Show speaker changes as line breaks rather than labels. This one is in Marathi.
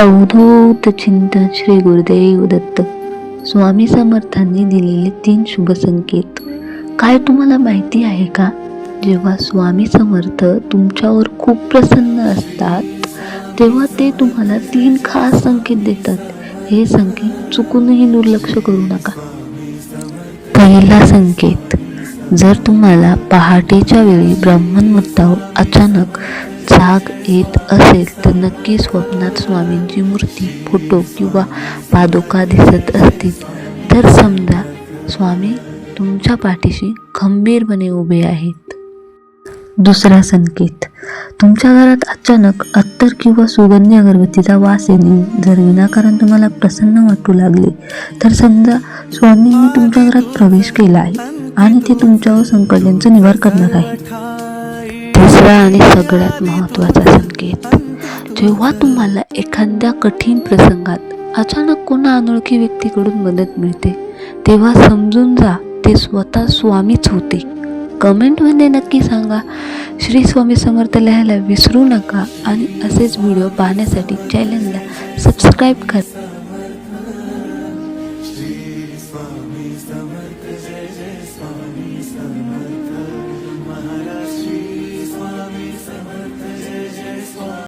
अवधूत चिंतन श्री गुरुदेव दत्त. स्वामी समर्थांनी दिलेले तीन शुभ संकेत. काय तुम्हाला माहिती आहे का? जेव्हा स्वामी समर्थ तुमच्यावर खूप प्रसन्न असतात तेव्हा ते तुम्हाला तीन खास संकेत देतात. हे संकेत चुकूनही दुर्लक्ष करू नका. पहिला संकेत जर तुम्हाला पहाटेच्या वेळी ब्राह्मणमुहूर्तावर अचानक जाग येत असेल तर नक्की स्वप्नात स्वामींची मूर्ती फोटो किंवा पादुका दिसत असतील. तर समजा स्वामी तुमच्या पाठीशी खंबीरपणे उभे आहेत. दुसरा संकेत. तुमच्या घरात अचानक अत्तर किंवा सुगंधी अगरबत्तीचा वास येणे जर विनाकारण तुम्हाला प्रसन्न वाटू लागले तर समजा स्वामींनी तुमच्या घरात प्रवेश केला आहे आणि ते तुमच्यावर संकटांचं निवार करणार आहे तिसरा आणि सगळ्यात महत्त्वाचा संकेत. जेव्हा तुम्हाला एखाद्या कठीण प्रसंगात अचानक कोणा अनोळखी व्यक्तीकडून मदत मिळते तेव्हा समजून जा ते स्वतः स्वामीच होते. कमेंटमध्ये नक्की सांगा श्री स्वामी समर्थ लिहायला विसरू नका आणि असेच व्हिडिओ पाहण्यासाठी चॅनलला सबस्क्राईब करा.